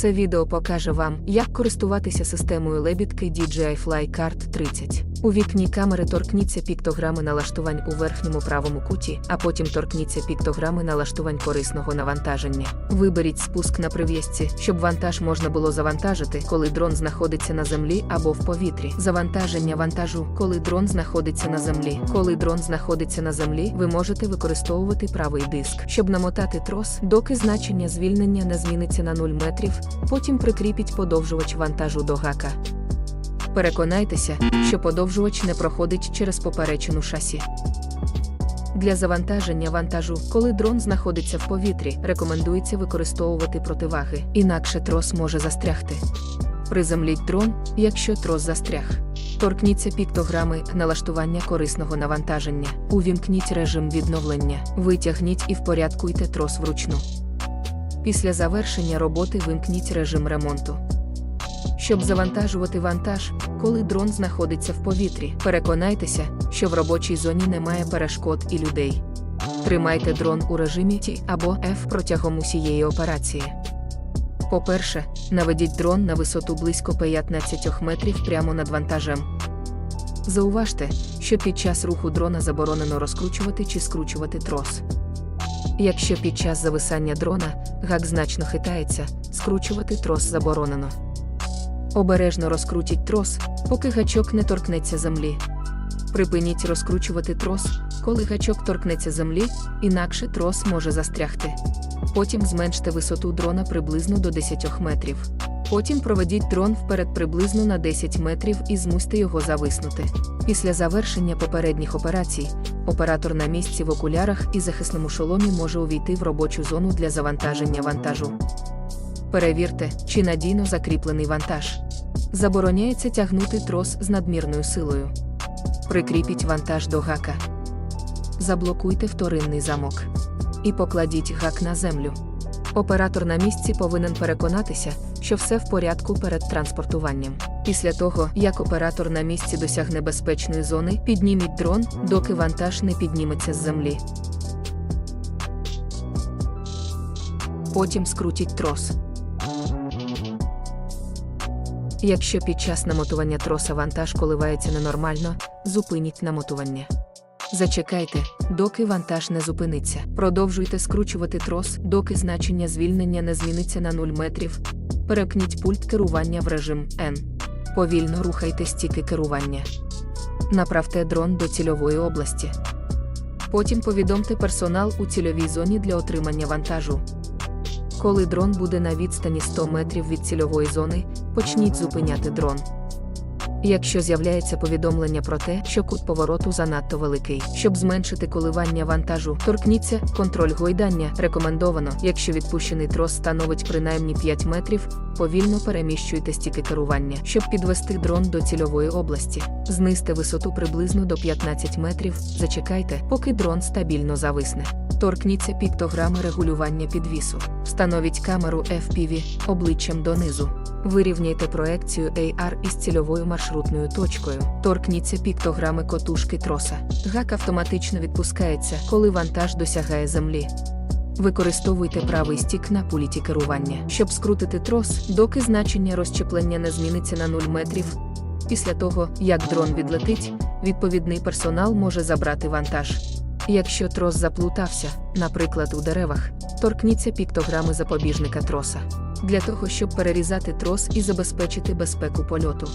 Це відео покаже вам, як користуватися системою лебідки DJI FlyCard 30. У вікні камери торкніться піктограми налаштувань у верхньому правому куті, а потім торкніться піктограми налаштувань корисного навантаження. Виберіть спуск на прив'язці, щоб вантаж можна було завантажити, коли дрон знаходиться на землі або в повітрі. Завантаження вантажу, коли дрон знаходиться на землі. Коли дрон знаходиться на землі, ви можете використовувати правий диск, щоб намотати трос, доки значення звільнення не зміниться на 0 метрів. Потім прикріпіть подовжувач вантажу до гака. Переконайтеся, що подовжувач не проходить через поперечину шасі. Для завантаження вантажу, коли дрон знаходиться в повітрі, рекомендується використовувати противаги, інакше трос може застрягти. Приземліть дрон, якщо трос застряг. Торкніться піктограми налаштування корисного навантаження. Увімкніть режим відновлення, витягніть і впорядкуйте трос вручну. Після завершення роботи вимкніть режим ремонту. Щоб завантажувати вантаж, коли дрон знаходиться в повітрі, переконайтеся, що в робочій зоні немає перешкод і людей. Тримайте дрон у режимі T або F протягом усієї операції. По-перше, наведіть дрон на висоту близько 15 метрів прямо над вантажем. Зауважте, що під час руху дрона заборонено розкручувати чи скручувати трос. Якщо під час зависання дрона гак значно хитається, скручувати трос заборонено. Обережно розкрутіть трос, поки гачок не торкнеться землі. Припиніть розкручувати трос, коли гачок торкнеться землі, інакше трос може застрягти. Потім зменште висоту дрона приблизно до 10 метрів. Потім проведіть дрон вперед приблизно на 10 метрів і змусьте його зависнути. Після завершення попередніх операцій, оператор на місці в окулярах і захисному шоломі може увійти в робочу зону для завантаження вантажу. Перевірте, чи надійно закріплений вантаж. Забороняється тягнути трос з надмірною силою. Прикріпіть вантаж до гака. Заблокуйте вторинний замок. І покладіть гак на землю. Оператор на місці повинен переконатися, що все в порядку перед транспортуванням. Після того, як оператор на місці досягне безпечної зони, підніміть дрон, доки вантаж не підніметься з землі. Потім скрутіть трос. Якщо під час намотування троса вантаж коливається ненормально, зупиніть намотування. Зачекайте, доки вантаж не зупиниться. Продовжуйте скручувати трос, доки значення звільнення не зміниться на 0 метрів. Перекніть пульт керування в режим N. Повільно рухайте стіки керування. Направте дрон до цільової області. Потім повідомте персонал у цільовій зоні для отримання вантажу. Коли дрон буде на відстані 100 метрів від цільової зони, почніть зупиняти дрон. Якщо з'являється повідомлення про те, що кут повороту занадто великий, щоб зменшити коливання вантажу, торкніться, контроль гойдання рекомендовано, якщо відпущений трос становить принаймні 5 метрів, повільно переміщуйте стіки керування, щоб підвести дрон до цільової області. Знизьте висоту приблизно до 15 метрів, зачекайте, поки дрон стабільно зависне. Торкніться піктограми регулювання підвісу. Встановіть камеру FPV обличчям донизу. Вирівняйте проекцію AR із цільовою маршрутною точкою. Торкніться піктограми котушки троса. Гак автоматично відпускається, коли вантаж досягає землі. Використовуйте правий стік на пульті керування, щоб скрутити трос, доки значення розщеплення не зміниться на 0 метрів. Після того, як дрон відлетить, відповідний персонал може забрати вантаж. Якщо трос заплутався, наприклад, у деревах, торкніться піктограми запобіжника троса. Для того, щоб перерізати трос і забезпечити безпеку польоту.